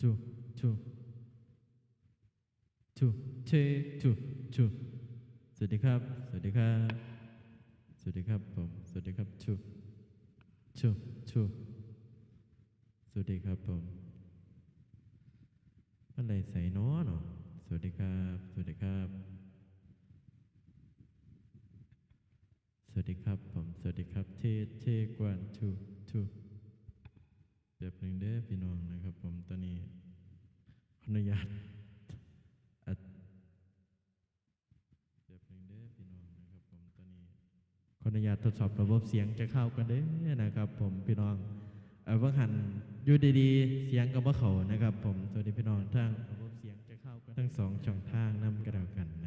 two two two เช two two สวัสดีครับ สวัสดีครับ สวัสดีครับผม สวัสดีครับ two two two สวัสดีครับผมอะไรใส่น้อเนาะสวัสดีครับ สวัสดีครับ สวัสดีครับผม สวัสดีครับเทเทกวนทูทู แบบหนึ่งเด้อพี่น้องนะครับ ผมตอนนี้ขออนุญาตอัดแบบหนึ่งเด้อพี่น้องนะครับผมตอนนี้ขออนุญาตทดสอบระบบเสียงจะเข้ากันเด้อนะครับ ผมพี่น้องเออว่าหันอยู่ดีๆ เสียงกับว่าเขานะครับ ผมสวัสดีพี่น้องทั้งระบบเสียงจะเข้ากันทั้งสองช่องทางนำกันแล้วกัน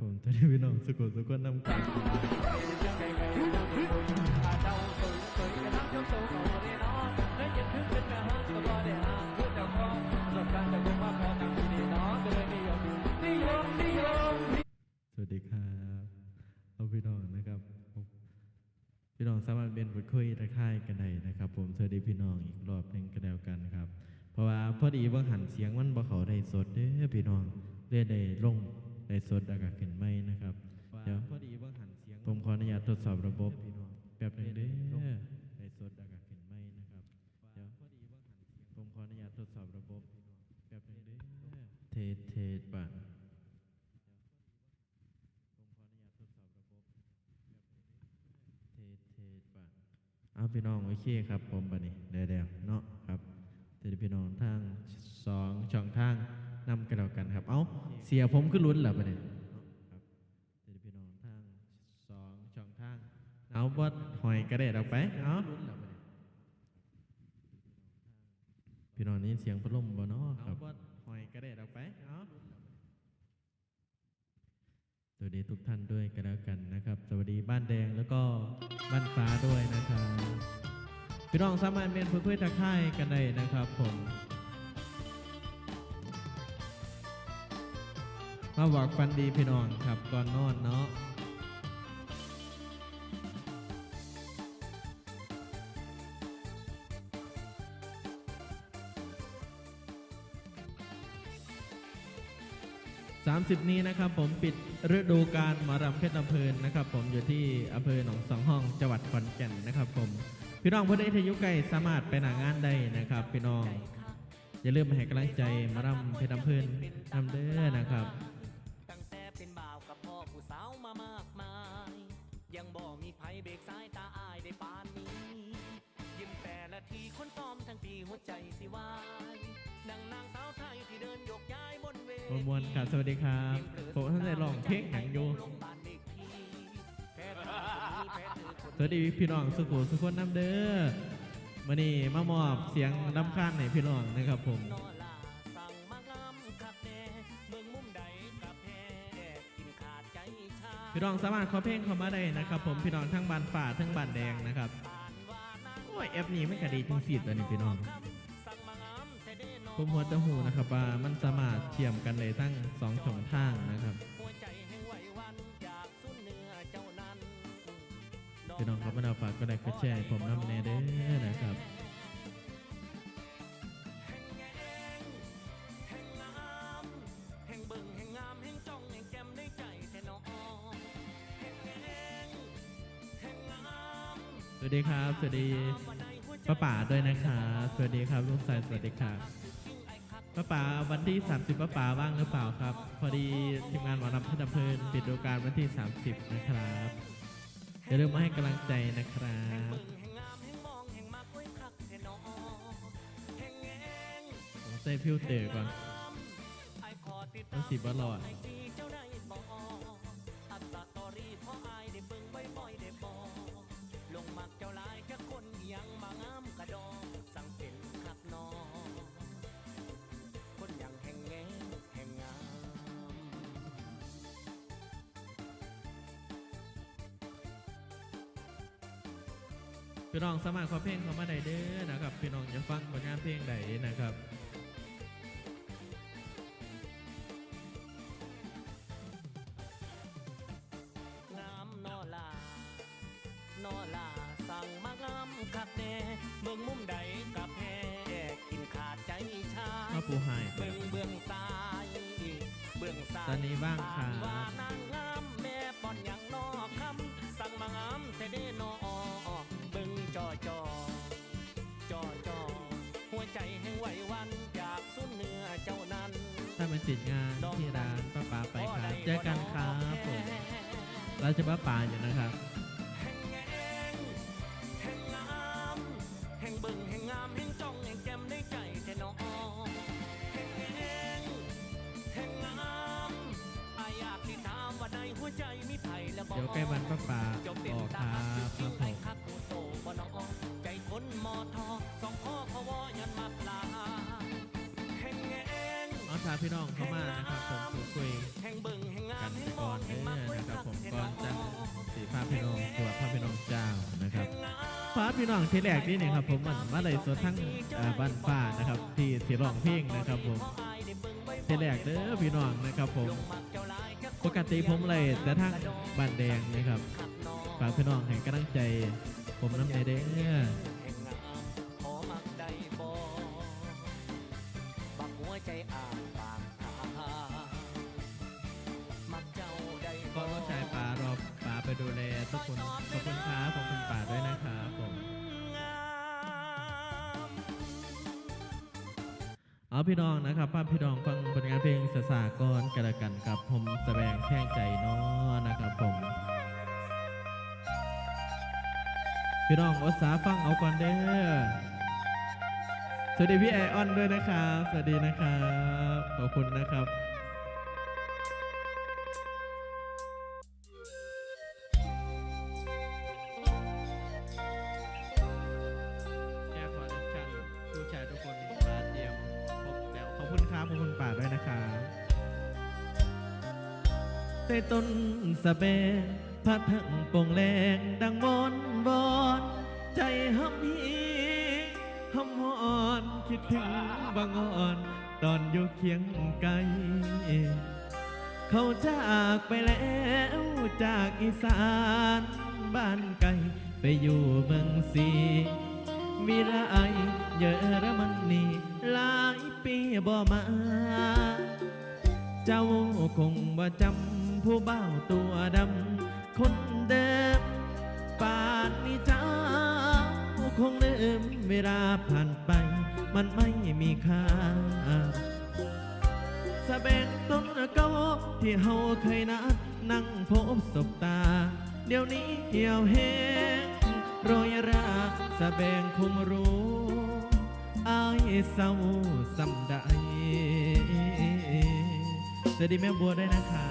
ผมสวัสดีพี่น้องสุขสุขนำกันสวัสดีครับเอาพี่น้องนะครับพี่น้องสามารถเป็นพูดคุยทักทายกันได้นะครับ ผมสวัสดีพี่น้องอีกรอบหนึ่งก็แล้วกันครับ เพราะว่าพอดีว่าหันเสียงมันบ่เขาได้สดเด้อพี่น้องเรียได้ลง ได้สดอากาศขึ้นไหมนะครับเดี๋ยวพอดีว่าหันเสียงผมขออนุญาตทดสอบระบบพี่น้องแป๊บหนึงเด้อได้สดอากาศขึ้นไหมนะครับเดี๋ยวพอดีว่าหันเสียงผมขออนุญาตทดสอบระบบพี่น้องแป๊บหนึงเด้อเทสเทสบ้างผมขออนุญาตทดสอบระบบแป๊บหนึงเด้อเทสเทสบ้างเอาพี่น้องโอเคครับผมบัดนี้เดี๋ยวๆเนาะครับเดี๋ยวพี่น้องทางสองช่องทาง นำกันแล้วกันครับ เอ้า เสียผมขึ้นลุ้นเหรอบัดนี้เนาะครับเดี๋ยวพี่น้องทางสองช่องทาง เอาบดหอยกระเด็ดออกไป เอาพี่น้องนี่เสียงพัดลมบ่เนาะครับบดหอยกระเด็ดออกไป เอาสวัสดีทุกท่านด้วยกันแล้วกันนะครับ สวัสดีบ้านแดงแล้วก็บ้านฟ้าด้วยนะครับ พี่น้องสามารถเป็นเพื่อนๆทักทายกันได้นะครับผม มาบอกฟันดีพี่น้องครับก่อนนอนเนาะ30 นี้นะครับผมปิดฤดูการหมารำเพชรลำเพลินนะครับ ผมอยู่ที่อำเภอหนองสองห้องจังหวัดขอนแก่นนะครับ ผมพี่น้องผู้ใดที่อยุไกลสามารถไปหนางานได้นะครับ พี่น้องอย่าลืมมาให้กำลังใจหมารำเพชรลำเพลินนำเด้อนะครับ ยังบ่มีไผเบรกสายตาอายได้ปานนี้ ยิ้มแต่ละทีคนซ้อมทั้งปีหัวใจสิวายนางนางสาวไทยที่เดินยกย้ายบนเวทีมวลครับสวัสดีครับผมท่านได้ร้องเพลงหนังอยู่สวัสดีพี่น้องสุขุสุขคนน้ำเด้อมานี่มามอบเสียงลำคาญให้พี่น้องนะครับผม พี่น้องสามารถขอเพลงเข้ามาได้นะครับ ผมพี่น้องทั้งบานฝ่าทั้งบานแดงนะครับโอ้ยแอปนี้ไม่กระดีจริงสิตัวนี้พี่น้อง ผมหัวจะหูนะครับว่ามันสามารถเชื่อมกันเลยทั้งสองช่องทางนะครับหัวใจแห่งไหวหวันอยากสุนเนื้อเจ้านั้นพี่น้องครับมาดาฝากก็ได้ก็แชร์ผมน้ำแน่เด้อนะครับ ดีครับ สวัสดีป้าป่าด้วยนะครับสวัสดีครับลูกสายสวัสดีครับป้าป๋าวันที่ 30ป้าป๋าว่างหรือเปล่าครับ พอดีทีมงานหมอลำพัฒนเพลินปิดดูกาลวันที่ 30 นะครับอย่าลืมมาให้กำลังใจนะครับเบิ่งแห่งงามแห่งมองแห่งมักไว้คักแท้น้องแห่งแงงผมใส่ฟิลเตอร์ก่อนไอ้อติดมันสิบ่รอดไอ้ที่เจ้าได้ พี่น้องสามารถขอเพลงเขามาได้เด้อนะครับ พี่น้องจะฟังผลงานเพลงใดนะครับงามนอลานอลาสั่งมางามคักแน่เบิ่งมุมใดกับแพ้กินขาดใจชามาปูไฮเบิ่งเบื้องซ้ายเบื้องซ้ายตอนนี้ว่างครับปนว่านางงามแม่ป้อนอย่างนอคำสั่งมางามแต่เด้นอ ติดงานที่ร้านป้าป๋าไปครับเจอกันครับผมเราจะป้าป๋าอยู่นะครับแห่งแงงแห่งงามแห่งเบิ่งแห่งงามแห่งจ้องแห่งแจ่มในใจแต่น้องแห่งแงงแห่งงามอายอยากสิถามว่าในหัวใจมีไผ่และบ่เดี๋ยวใกล้วันป้าป๋าจ้าเป็นออกคตารับฮักคจรับผริงๆไอ้มคักโตบ่น้อใจคนมอทอสองพ่อเขวอยันมาปลา งเอาชาพี่น้องเข้ามานะครับผมพูดคุยแห่งเบิ่งแห่งงากันแห่งมก่อนแห่เด้งมาอคุยนะครับผมก่อนจะสีภาพพี่น้องตัวภาพพี่น้องเจ้านะครับฟ้าพี่น้องที่แรกนี่เนี่ยครับผมมันมาเลยสดทั้งบ้านฟ้านะครับ ที่สีร้องเพลงนะครับผมที่แรกเด้อพี่น้องนะครับผมปกติผมเลยแต่ทั้งบ้านแดงนะครับฝากพี่น้องให้กำลังใจ ผมน้ำในเด้อข พี่น้องนะครับป้าพี่น้องฟังผลงานเพลงสสากรกันละกันกับผมแสดงแข่งใจน้อนะครับผม พี่น้องอดสาฟังเอาก่อนเด้อสวัสดีพี่ไอออนด้วยนะครับ สวัสดีนะครับ ขอบคุณนะครับ สะเบงพัดทั้งปงแรงดังวอนวอนใจห้ำฮีห้ำหอนคิดถึงบางอ่อน ตอนอยู่เคียงไกลเขาจากไปแล้วจากอีสานบ้านไกลไปอยู่เมืองสีวิไลเยอรมนนีหลายปีบ่มา เจ้าคงบ่จำ ผู้เบ้าตัวดำ คนเดิมป่านนี้เจ้าคงลืมเวลาผ่านไป มันไม่มีค่าสะแบงต้นเก่าที่เฮาเคยนัดนั่งพบศบตา เดี๋ยวนี้เหี่ยวแห้งโรยราสะแบงคงรู้อายเศร้าสำได้สวัสดีแม่บัวด้วยนะครั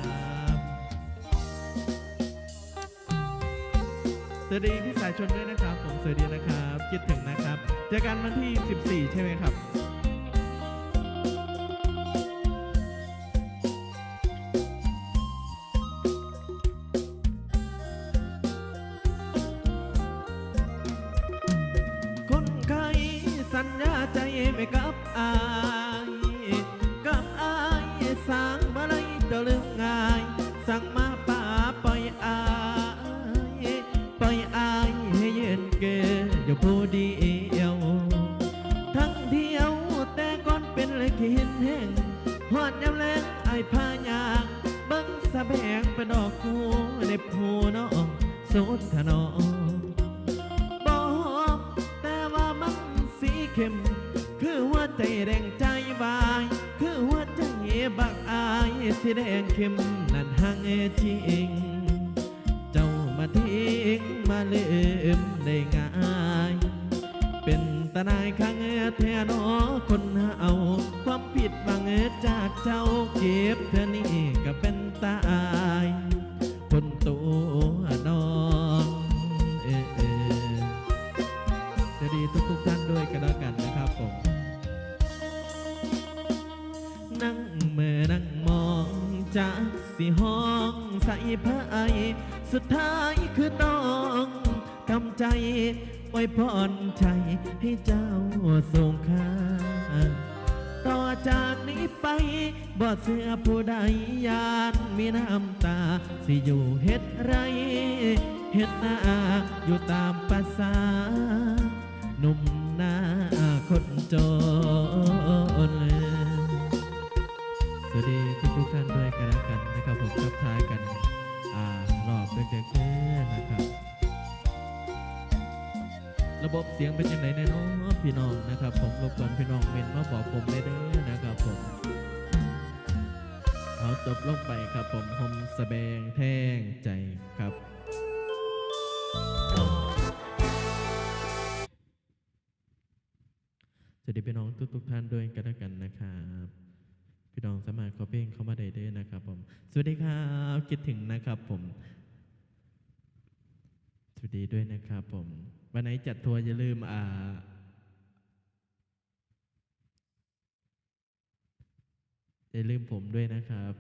สวัสดีพี่สายชนด้วยนะครับ ผมสวัสดีนะครับ คิดถึงนะครับ เจอกันวันที่ 14 ใช่ไหมครับ หังจริงเจ้ามาทิ้งมาลืมได้ง่ายเป็นตาหนายข้างแท้นอคนเอาความผิดบังจากเจ้าเก็บเธอนี่ก็เป็นตายคนตัวน้องเอเอจะดีทุกทุกท่านด้วยกันแล้วกันนะครับผม นั่งเมื่อนั่งมองจาก สีห้องใส่ผ้าไอสุดท้ายคือต้องทำใจอวยพรใจให้เจ้าทรงค่าต่อจากนี้ไปบ่เสือผู้ใดยานมีน้ำตา สิอยู่เฮ็ดไรเฮ็ดหน้าอยู่ตามภาษาหนุ่มหน้าคนจน ระบบเสียงเป็นยังไงแน่นอนพี่น้องนะครับ ผมรบกวนพี่น้องเมนมาบอกผมได้เด้อนะครับผม เอาจบลงไปครับผมหมสแบงแท่งใจครับสวัสดีพี่น้องทุกๆท่านด้วยกันแล้วกันนะครับพี่น้องสามารถขอเพลงเข้ามาได้เด้อนะครับผม สวัสดีครับคิดถึงนะครับผม สวัสดีด้วยนะครับผม วันไหนจัดทัวร์อย่าลืมอ่าอย่าลืมผมด้วยนะครับ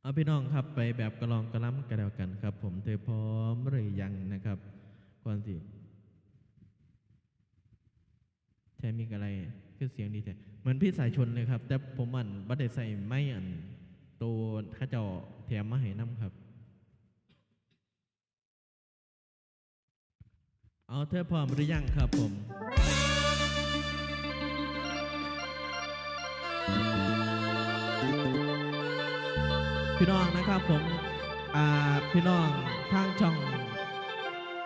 เอาพี่น้องครับไปแบบกระลองกระล้ำกันแล้วกันครับ ผมเธอพร้อมหรือยังนะครับก่อนสิใช่มีอะไรคือเสียงดีแท้เหมือนพี่สายชนเลยครับ แต่ผมอันบัตรใส่ไม่อัน ตัวข้าเจ้าแถมมาให้น้ำครับ เอาเธอพร้อมหรือยังครับผมพี่น้องนะครับผมอ่าพี่น้องทางช่อง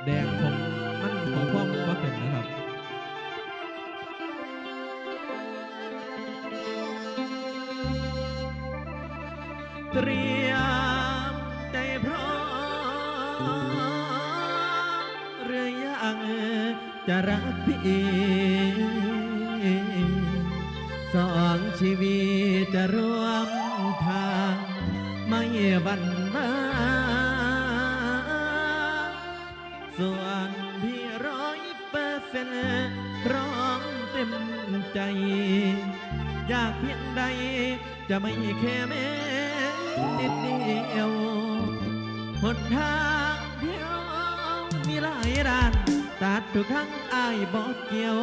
แดงผม รักพี่สองชีวิตจะร่วมทางไม่บันมาส่วนพี่ร้อยเปอร์เซ็นต์ร้อมเต็มใจ อยากเพียงใดจะไม่แค่แม้นิดเดียวหนทางเดียวมีหลายด้าน ตัดทุกครั้งอายบอกเกี่ยว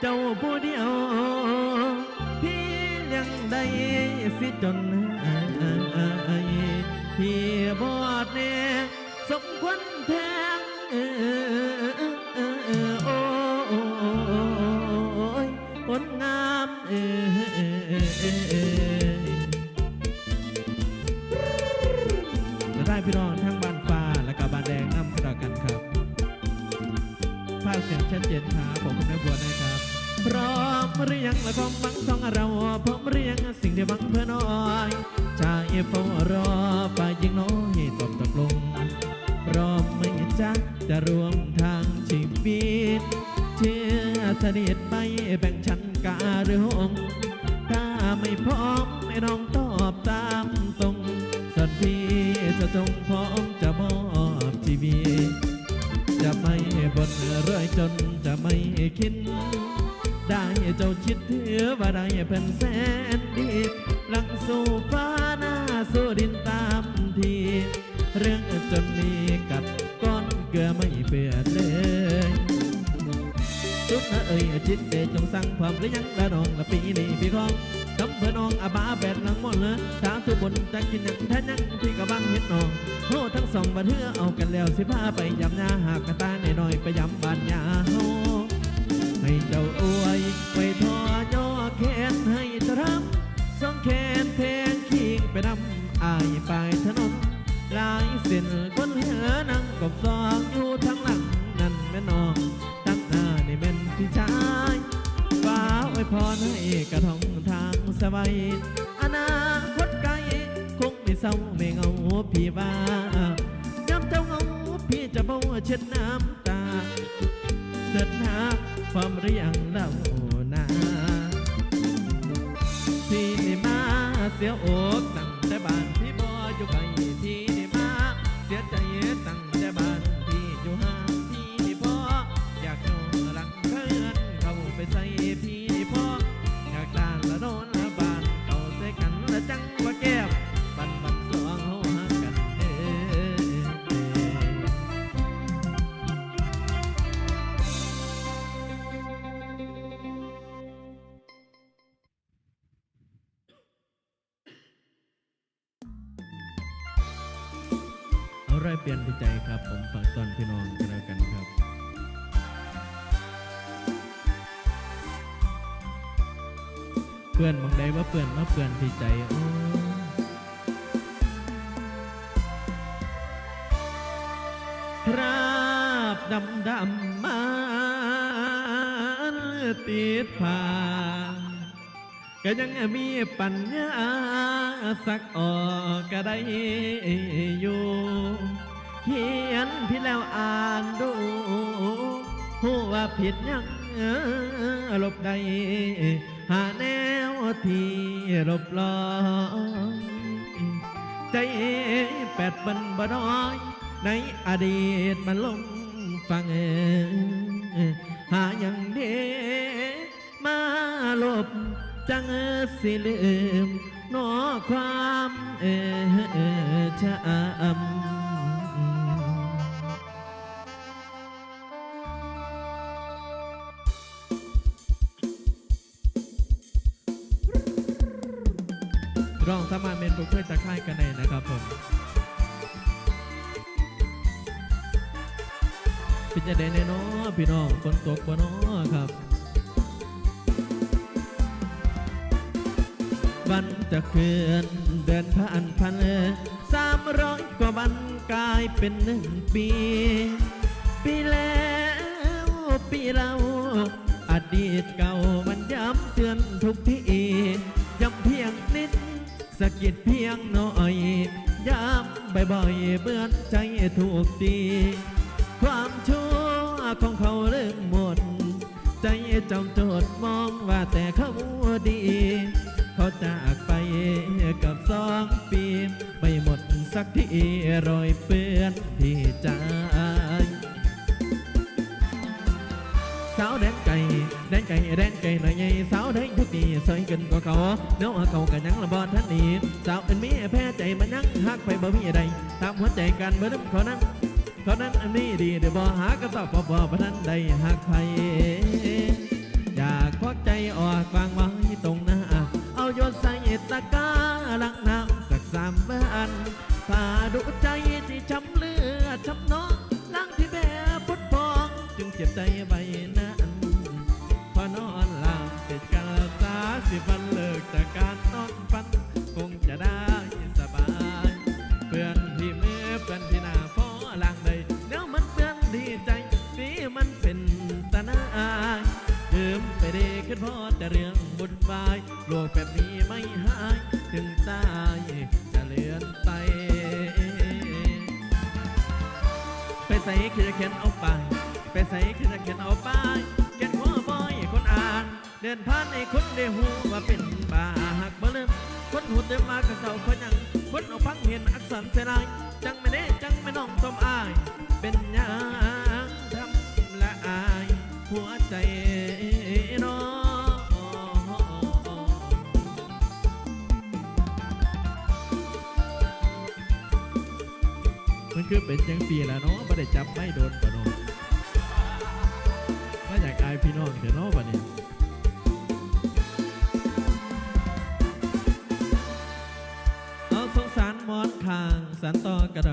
เจ้าผู้เดียว พี่ยังได้สิจนอายพี่บอดแน่สมควรแทงโอ้ยคนงามเออได้พี่น้องทั้ง มหรือยังและความหวังของเราพร้อมหรือยังสิ่งที่หวังเพื่อน้อยชาเฝ้ารอฝ่ายหญิงน้อยตอบตกลงพร้อมไม่จ๊ะจะรวมทางชีวิตเชื่อสนิทไปแบ่งชั้นกาหรุงถ้าไม่พร้อมให้น้องตอบตามตรงส่วนพี่จะจงพร้อมจะมอบชีวิตจะไม่บนเรื่อยจนจะไม่คิด ได้เจ้าคิดถือว่าได้เป็นแสนดีหลังสู่ฟ้าหน้าสู่ดินตามทีเรื่องจนมีกัดก้อนเกลือไม่เปื่อนเลยจุดนะเอ่ยจิตเดจงสั่งความหรือยังละน้องละปีนี้พี่ของคำเพื่อน้องอาบาแบดหลังหมดเลยถามทุกบนจะกินหยังแท้ยังพี่กับบ้านเห็นน้องโหทั้งสองบันเทือเอากันแล้วสิพาไปยำยาหากกระตาหน่อยๆไปยำบ้านยาเฮ ရောက်အိုအိုင်ဝဲ พื่อนมองใดว่าเพื่อนมาเพื่อนที่ใจโอ้คราบดำดำมาติดผ่าก็ยังมีปัญญาสักออกก็ได้อยู่เขียนพี่แล้วอ่านดูหูว่าผิดยังลบได้ หาแนวที่หลบลอยใจแปดบันบ่น้อย ในอดีตมันลงฟังหาอย่างเดมาลบจังสิลืมนอความเออชะอำ ร้องสามารถเป็นผู้ช่วยตะไคร่กันได้นะครับผมเป็นจะได้แน่นอพี่น้องฝนตกบ่นอครับ วันจะเคลื่อนเดินผ่านพันสามร้อยกว่าวันกลายเป็นหนึ่งปี ปีแล้วปีเราอดีตเก่ามันย้ำเตือนทุกที ยงหน่อยย้ำบ่อยๆเบื่อนใจถูกตีความชั่วของเขาเริ่มหมด ใจจำจดมองว่าแต่เขาดี เขาจากไปกับสองปีไม่หมดสักทีรอยเปื้อนที่ใจสาวแดนไก่แดนไก่แดนไก่หน่อยใหญ่สาวแดนทุก ทีสวยกินกว่าเขาเนื้อเขากันยังระบอท่านนี้สาวเป็นมีแพ้ใจมันยังหักไปบ่มีใดตามหัวใจกันเมื่อนั้นเขานั้นเขานั้นอันนี้ดีเดี๋ยวบ่หากระสอบบ่บ่พนันใดหักใครอยากควักใจออกวางไว้ตรงหน้าเอาโยนใส่ตะกร้าลังน้ำสักสามวันถ้าดูใจที่ช้ำเลือดช้ำน้องล้างที่แม่พุทพองจึงเจ็บใจใบ สาสิบันเลิกจากการนอนฝัน คงจะได้สบาย เพื่อนที่มือเพื่อนที่หน้าพ่อหลังเลยเดี๋ยวมันเพื่อนดีใจสีมันเป็นตาหน้ายลืมไปเดีขึ้นพ่อแต่เรื่องบุญบายโลกแบบนี้ไม่หาย ถึงตายจะเลือนไป ไปใส่คือจะเขียนเอาไป ไปใส่คือจะเขียนเอาไป ผ่านให้คนได้หูว่าเป็นบาหักบ่ลืมคนหูเต็มมากับเจ้าคนยังคนเอาพังเห็นอักษรเสียดายจังไม่ได้จังไม่น้องต้มอาย เป็นยังทำละอายหัวใจน้องมันคือเป็นจังสีแล้วเนาะไม่ได้จับไม่โดนปะเนาะมาอยากอายพี่น้องเดี๋ยวเนาะบัดนี้เอาา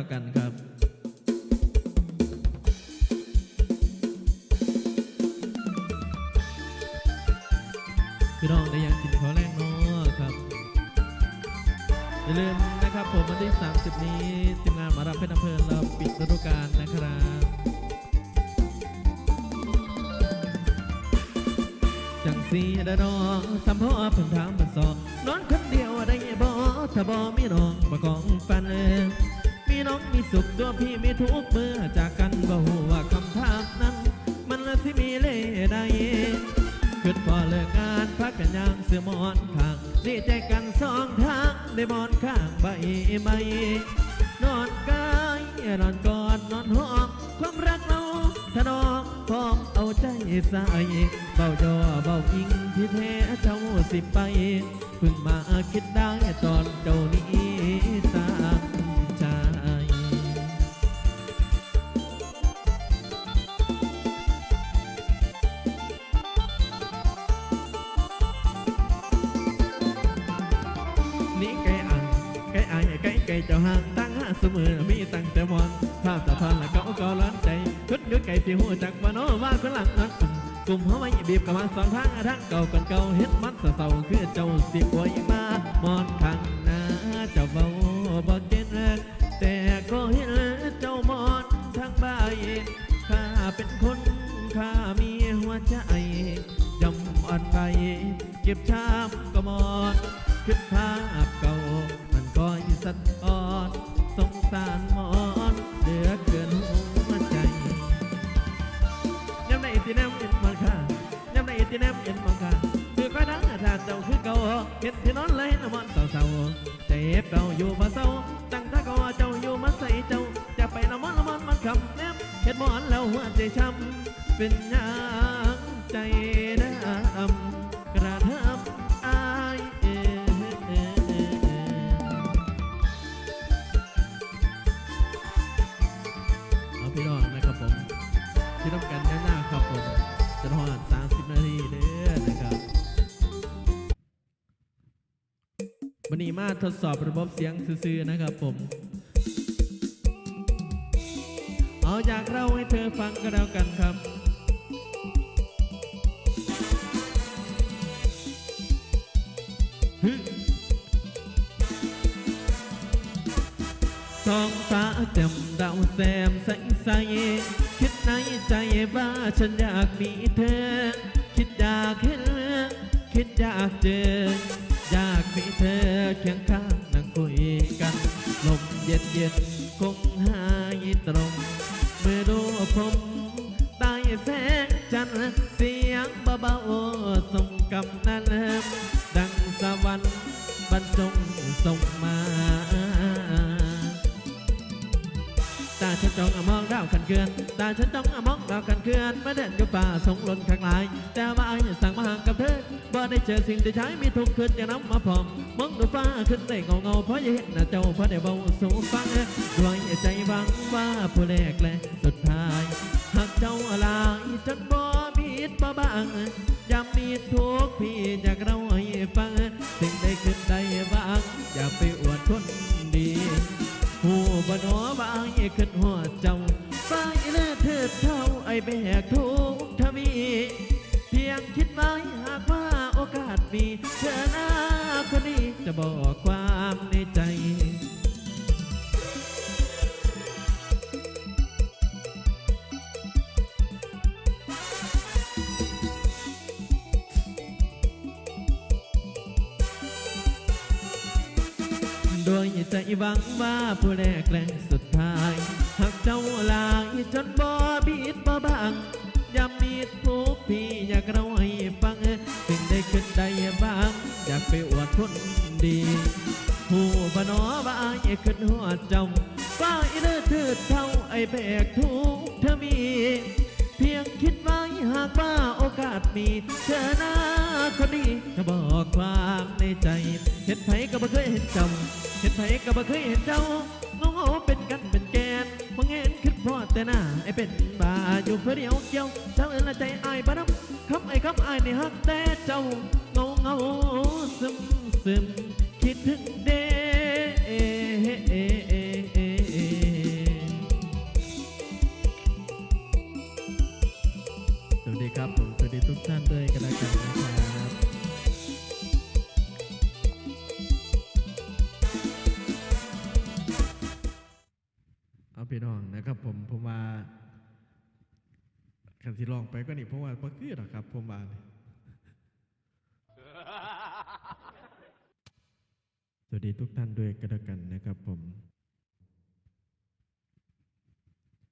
เสื้อมอนข้างดีใจกันสองทางได้มอนข้างใบไม้นอนกายนอนกอดนอนหอมความรักเราถนอมพร้อมเอาใจใส่เบาจอเบาอิงที่แท้เจ้าสิไปเพิ่งมาคิดได้ตอนเจ้านี้ มือมีตั้งแต่มอนภาพสะท้อนและเก่าก็ร้อนใจคนอยู่ไกลที่หัวจักวาโนว่าคนหลังนั้นกลุ่มเขาไม่บีบกับมาสองทางทางเก่าก่อนเก่าเฮ็ดมันเศร้าคือเจ้าสิป่วยมามอน วันนี้มาทดสอบระบบเสียงซื่อๆนะครับผม เอาจากเราให้เธอฟังก็แล้วกันครับฮึท้องฟ้าแจ่มดาวแซมใสใสคิดในใจว่าฉันอยากมีเธอ คิดอยากเห็นคิดอยากเจอ มีเธอเคียงข้างนั่งคุยกัน ลมเย็นเย็นคงหายตรง เมื่อดูผมใต้แสงจันทร์เสียงเบาๆส่งกำนันดังสวรรค์บรรจงส่งมาตาฉันจ้องมองดาวขันเกลือนตาฉันจ้องมองดาวขันเกลือนมาเดินอยู่ป่าสงลนข้างหลาย เจอสิ่งที่ใช้มีทุกข์ขึ้นอย่างน้ำมาพร้อมมองดูฟ้าขึ้นได้เงาเงาเพราะยังเห็นหน้าเจ้าเพราะได้เบาสู่ฟังด้วยใจหวังว่าผู้แรกและสุดท้ายหากเจ้าอะไรจนบ่มีดบ่บางยามมีทุกข์พี่อยากเราให้ฟังสิ่งใดขึ้นได้บ้างอย่าไปอวดคนดีหูบ่หนอว่าไอ้ขึ้นหัวเจ้าไปเลือเถิดเท่าไอ้แบกทุกทวี เพียงคิดไว้ มีเธอหน้าคนนี้จะบอกความในใจโดยใจหวังว่าผู้แรกและสุดท้ายหากเจ้าลายจนบ่บิดบ่บังย่ามีทุกพี่อยากเราให้ฟัง คนดีผู้บนอว่าไอ้ขึ้นหัวจ้าว่าอ้เลือเถิดเท่าไอ้แบกทุกเธอมี เพียงคิดไว้หากว่าโอกาสมีเธอหน้าคนนี้จะบอกความในใจ เห็นไผก็บ่เคยเห็นเจ้าเห็นไผก็บ่เคยเห็นเจ้าเงาเงาเป็นกันเป็นแกนพอเห็นคิดพอแต่หน้าไอ้เป็นบาอยู่เพื่อเดียวเกี่ยวเจ้าเอ็นละใจอายปะน้ำคำไอ้คำอายในฮักแต่เจ้าเงาเงาซึม ซึมคิดถึงเดสวัสดีครับผมสวัสดีทุกท่านด้วยกันแล้วกันนะครับเอาพี่น้องนะครับผมผมว่าคันที่ลองไปก็นี่ผมว่าบ่คือหรอกครับผมว่านี่ส วัสดีทุกท่านด้วยกันแล้วกันนะครับผม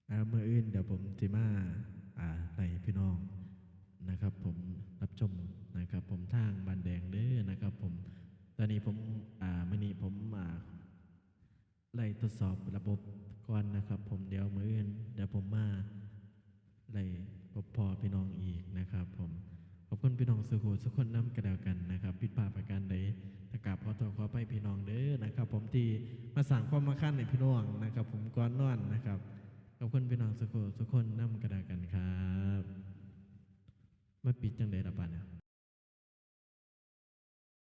อาเมื่ออื่นเดี๋ยวผมจิมาอ่าในพี่น้องนะครับ ผมรับชมนะครับ ผมทางบานแดงเด้อนะครับ ผมตอนนี้ผมอ่ามื่อนี้ผมอ่าไล่ทดสอบระบบก่อนนะครับ ผมเดี๋ยวมืออื่นเดี๋ยวผมมาไล่พบพอพี่น้องอีกนะครับ ผม ขอบคุณพี่น้องสุขุสุขคนน้ำกระดาวกันนะครับผิดพลาดประการใดตะกราบขอตัวขอไปพี่น้องเด้อนะครับ ผมที่มาสั่งความมาขั้นในพี่น้องนะครับ ผมก่อนนอนนะครับขอบคุณพี่น้องสุขุสุขคนน้ำกระดาวกันครับมาปิดจังไดละป่ะเนี่ย